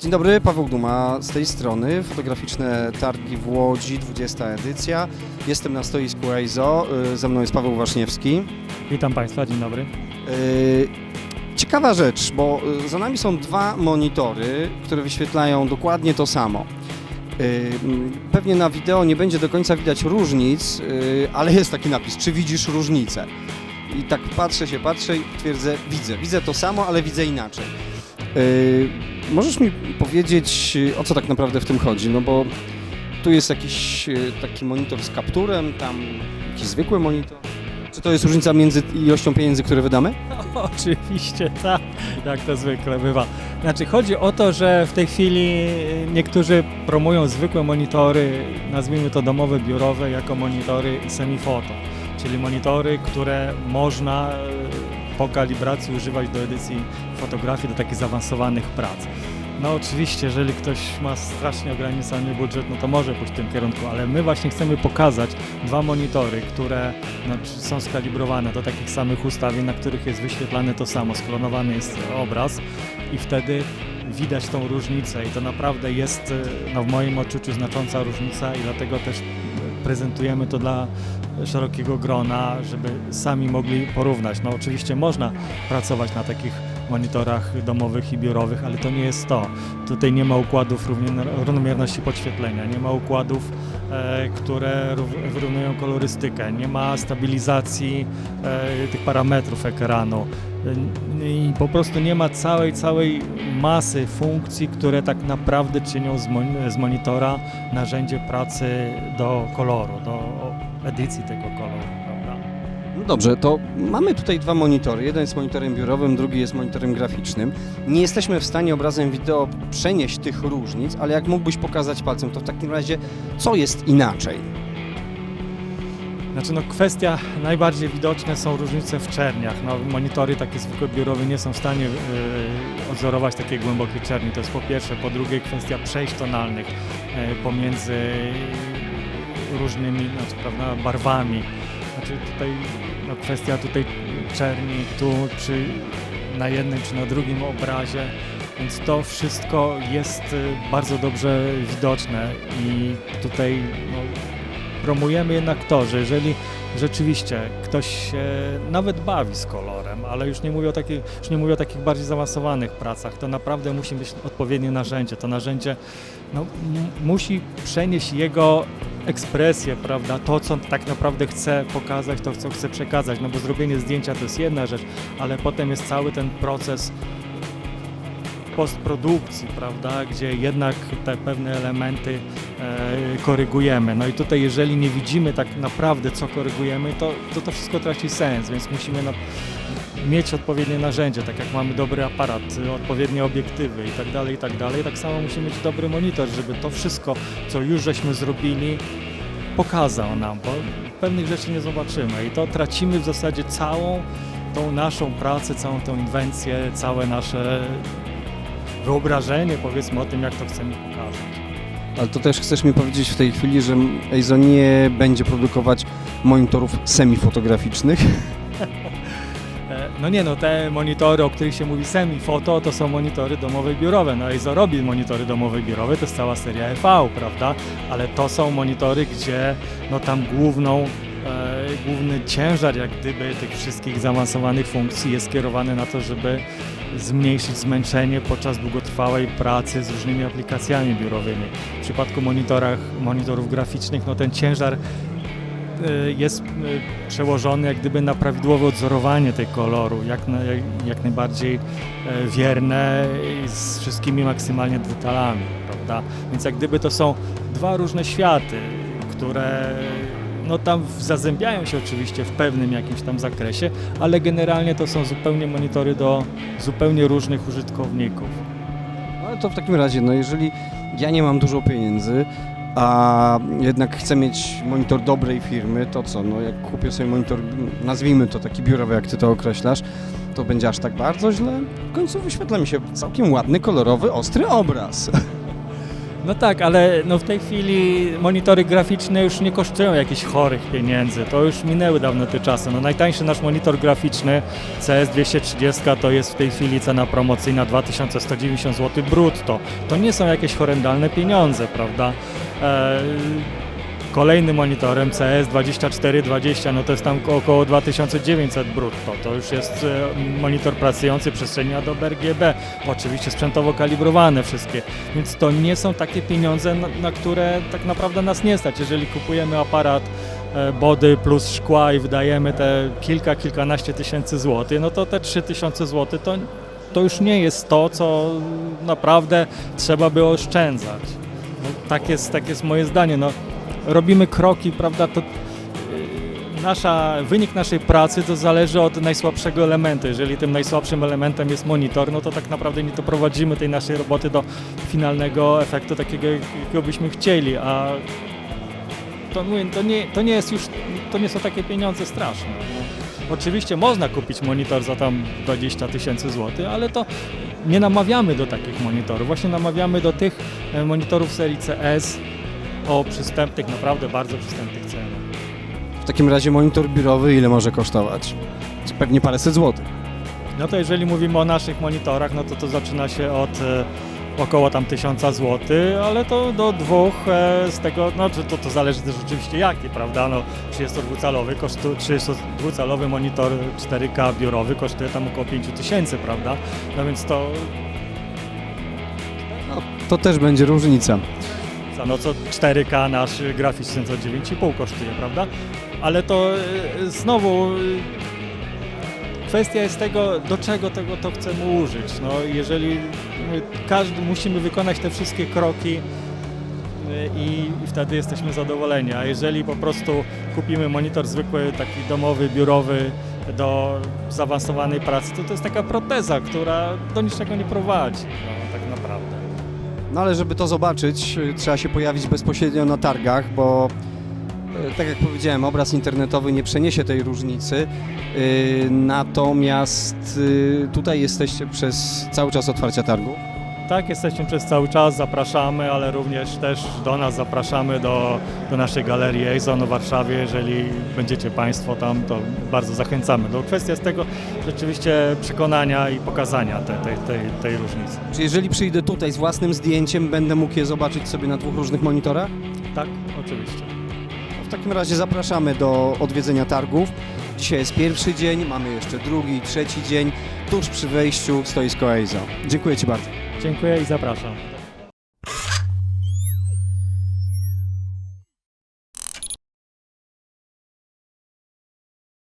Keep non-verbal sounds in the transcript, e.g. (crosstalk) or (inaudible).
Dzień dobry, Paweł Duma z tej strony. Fotograficzne targi w Łodzi, 20 edycja. Jestem na stoisku EIZO, y, ze mną jest Paweł Waszniewski. Witam Państwa, dzień dobry. Y, Ciekawa rzecz, bo y, za nami są dwa monitory, które wyświetlają dokładnie to samo. Mm, Pewnie na wideo nie będzie do końca widać różnic, ale jest taki napis, czy widzisz różnicę? I tak patrzę się, patrzę i twierdzę, widzę, widzę to samo, ale widzę inaczej. Y, Możesz mi powiedzieć, y, o co tak naprawdę w tym chodzi? No bo tu jest jakiś y, taki monitor z kapturem, tam jakiś zwykły monitor. Czy to jest różnica między ilością pieniędzy, które wydamy? (laughs) Oczywiście tak, jak to zwykle bywa. Znaczy chodzi o to, że w tej chwili niektórzy promują zwykłe monitory, nazwijmy to domowe, biurowe, jako monitory semifoto, czyli monitory, które można po kalibracji używać do edycji fotografii, do takich zaawansowanych prac. No oczywiście, jeżeli ktoś ma strasznie ograniczony budżet, no to może pójść w tym kierunku, ale my właśnie chcemy pokazać dwa monitory, które znaczy, są skalibrowane do takich samych ustawień, na których jest wyświetlane to samo, sklonowany jest obraz i wtedy widać tą różnicę i to naprawdę jest e, no, w moim odczuciu znacząca różnica i dlatego też prezentujemy to dla szerokiego grona, żeby sami mogli porównać. No oczywiście można pracować na takich monitorach domowych i biurowych, ale to nie jest to. Tutaj nie ma układów równomierności podświetlenia, nie ma układów, e, które rów- wyrównują kolorystykę, nie ma stabilizacji e, tych parametrów ekranu E, i po prostu nie ma całej, całej masy funkcji, które tak naprawdę czynią z, mon- z monitora narzędzie pracy do koloru, do edycji tego koloru? No dobrze, to mamy tutaj dwa monitory. Jeden jest monitorem biurowym, drugi jest monitorem graficznym. Nie jesteśmy w stanie obrazem wideo przenieść tych różnic, ale jak mógłbyś pokazać palcem, to w takim razie co jest inaczej? Znaczy no kwestia najbardziej widoczne są różnice w czerniach. No, monitory takie zwykłe biurowe nie są w stanie yy, odzorować takiej głębokiej czerni. To jest po pierwsze. Po drugie kwestia przejść tonalnych yy, pomiędzy różnymi znaczy, prawda, barwami. Znaczy tutaj no, kwestia tutaj czerni tu czy na jednym czy na drugim obrazie. Więc to wszystko jest y, bardzo dobrze widoczne i tutaj no, promujemy jednak to, że jeżeli rzeczywiście ktoś się nawet bawi z kolorem, ale już nie mówię o takich, już nie mówię o takich bardziej zaawansowanych pracach, to naprawdę musi być odpowiednie narzędzie. To narzędzie no, musi przenieść jego ekspresję, prawda, to co tak naprawdę chce pokazać, to co chce przekazać, no bo zrobienie zdjęcia to jest jedna rzecz, ale potem jest cały ten proces postprodukcji, prawda, gdzie jednak te pewne elementy e, korygujemy. No i tutaj jeżeli nie widzimy tak naprawdę co korygujemy, to to, to wszystko traci sens, więc musimy na, mieć odpowiednie narzędzie, tak jak mamy dobry aparat, odpowiednie obiektywy i tak dalej, i tak dalej. Tak samo musimy mieć dobry monitor, żeby to wszystko, co już żeśmy zrobili, pokazał nam, bo pewnych rzeczy nie zobaczymy i to tracimy w zasadzie całą tą naszą pracę, całą tą inwencję, całe nasze wyobrażenie powiedzmy o tym, jak to chcemy pokazać. Ale to też chcesz mi powiedzieć w tej chwili, że EIZO nie będzie produkować monitorów semifotograficznych? (laughs) No nie no, te monitory, o których się mówi semi-foto, to są monitory domowe i biurowe. No i zarobi monitory domowe i biurowe, to jest cała seria EV, prawda? Ale to są monitory, gdzie no tam główną, e, główny ciężar jak gdyby tych wszystkich zaawansowanych funkcji jest skierowany na to, żeby zmniejszyć zmęczenie podczas długotrwałej pracy z różnymi aplikacjami biurowymi. W przypadku monitorach, monitorów graficznych, no ten ciężar jest y, przełożony jak gdyby na prawidłowe odzorowanie tej koloru, jak, na, jak, jak najbardziej e, wierne z wszystkimi maksymalnie detalami, prawda? Więc jak gdyby to są dwa różne światy, które no tam zazębiają się oczywiście w pewnym jakimś tam zakresie, ale generalnie to są zupełnie monitory do zupełnie różnych użytkowników. No Ale to w takim razie, no jeżeli ja nie mam dużo pieniędzy, a jednak chcę mieć monitor dobrej firmy, to co, no jak kupię sobie monitor, nazwijmy to taki biurowy, jak ty to określasz, to będzie aż tak bardzo źle? W końcu wyświetla mi się całkiem ładny, kolorowy, ostry obraz. (laughs) No tak, ale no w tej chwili monitory graficzne już nie kosztują jakichś chorych pieniędzy. To już minęły dawno te czasy. No najtańszy nasz monitor graficzny CS230 to jest w tej chwili cena promocyjna 2190 zł brutto. To nie są jakieś horrendalne pieniądze, prawda? E, Kolejnym monitorem CS2420, no to jest tam około 2900 brutto. To już jest e, monitor pracujący przestrzeni Adobe RGB, oczywiście sprzętowo kalibrowane wszystkie, więc to nie są takie pieniądze, na, na które tak naprawdę nas nie stać. Jeżeli kupujemy aparat e, body plus szkła i wydajemy te kilka, kilkanaście tysięcy złotych, no to te 3000 złotych to, to już nie jest to, co naprawdę trzeba by oszczędzać. No, tak, jest, tak jest moje zdanie. No, robimy kroki, prawda, to yy, nasza, wynik naszej pracy to zależy od najsłabszego elementu. Jeżeli tym najsłabszym elementem jest monitor, no to tak naprawdę nie doprowadzimy tej naszej roboty do finalnego efektu takiego, jakiego byśmy chcieli, a to, to, nie, to nie jest już, to nie są takie pieniądze straszne. Oczywiście można kupić monitor za tam 20 tysięcy złotych, ale to nie namawiamy do takich monitorów. Właśnie namawiamy do tych e, monitorów serii CS o przystępnych, naprawdę bardzo przystępnych cenach. W takim razie monitor biurowy ile może kosztować? Pewnie paręset złotych. No to jeżeli mówimy o naszych monitorach, no to to zaczyna się od e, około tam 1000 zł, ale to do dwóch e, z tego, no to, to, to zależy też oczywiście jaki, prawda, no 32-calowy, kosztu, 32-calowy monitor 4K biurowy kosztuje tam około 5000, prawda, no więc to No, to też będzie różnica. Za no co 4K nasz graficzny to 9,5 kosztuje, prawda? Ale to e, znowu e, kwestia jest tego, do czego tego to chcemy użyć. No, jeżeli każdy musimy wykonać te wszystkie kroki e, i, wtedy jesteśmy zadowoleni. A jeżeli po prostu kupimy monitor zwykły, taki domowy, biurowy do zaawansowanej pracy, to to jest taka proteza, która do niczego nie prowadzi, no, tak. No ale żeby to zobaczyć, y, trzeba się pojawić bezpośrednio na targach, bo y, tak jak powiedziałem, obraz internetowy nie przeniesie tej różnicy. y, Natomiast tutaj jesteście przez cały czas otwarcia targu. Tak, jesteśmy przez cały czas, zapraszamy, ale również też do nas zapraszamy do, do naszej galerii Ejzon w Warszawie. Jeżeli będziecie Państwo tam, to bardzo zachęcamy. No, kwestia jest tego rzeczywiście przekonania i pokazania tej, tej, tej, tej różnicy. Czy jeżeli przyjdę tutaj z własnym zdjęciem, będę mógł je zobaczyć sobie na dwóch różnych monitorach? Tak, oczywiście. W takim razie zapraszamy do odwiedzenia targów. Dzisiaj jest pierwszy dzień, mamy jeszcze drugi, trzeci dzień. Tuż przy wejściu stoisko EIZO. Dziękuję Ci bardzo. Dziękuję i zapraszam.